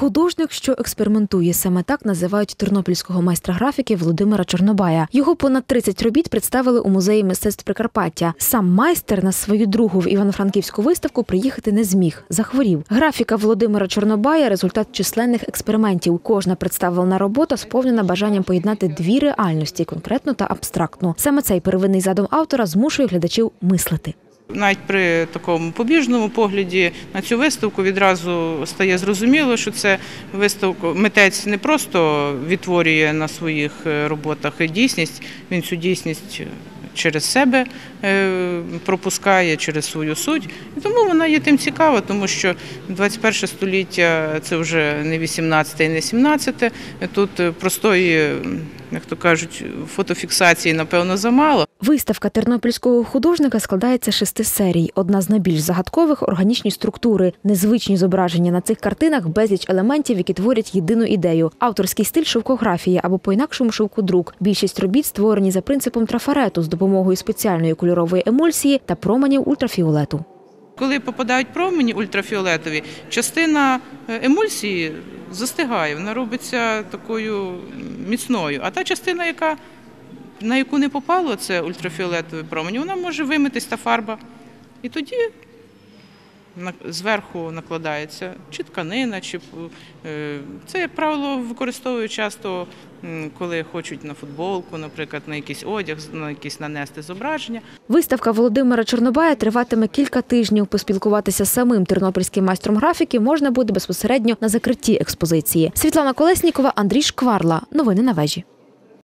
Художник, що експериментує, саме так називають тернопільського майстра графіки Володимира Чорнобая. Його понад 30 робіт представили у музеї мистецтв Прикарпаття. Сам майстер на свою другу в Івано-Франківську виставку приїхати не зміг. Захворів. Графіка Володимира Чорнобая результат численних експериментів. Кожна представлена робота сповнена бажанням поєднати дві реальності конкретну та абстрактну. Саме цей первинний задум автора змушує глядачів мислити. Навіть при такому побіжному погляді на цю виставку відразу стає зрозуміло, що це виставка митець не просто відтворює на своїх е, роботах дійсність, він цю дійсність через себе е, пропускає через свою суть. І тому вона є тим цікава, тому що 21 століття це вже не 18 і не 17. Тут е, простої, як то кажуть, фотофіксації, напевно, замало. Виставка тернопільського художника складається з шести серій. Одна з найбільш загадкових органічні структури, незвичні зображення на цих картинах, безліч елементів, які творять єдину ідею. Авторський стиль шовкографії або по-інакшому шовкодрук. Більшість робіт створені за принципом трафарету з допомогою спеціальної кольорової емульсії та променів ультрафіолету. Коли попадають промені ультрафіолетові, частина е, емульсії застигає, вона робиться такою міцною. А та частина, яка, на яку не попало це ультрафіолетові промені, вона може вимитись та фарба. І тоді зверху накладається чи тканина, чи е, це, як правило, використовують часто, коли хочуть на футболку, наприклад, на якийсь одяг, на якісь нанести зображення. Виставка Володимира Чорнобая триватиме кілька тижнів. Поспілкуватися з самим тернопільським майстром графіки можна буде безпосередньо на закритті експозиції. Світлана Колеснікова, Андрій Шкварла. Новини на вежі.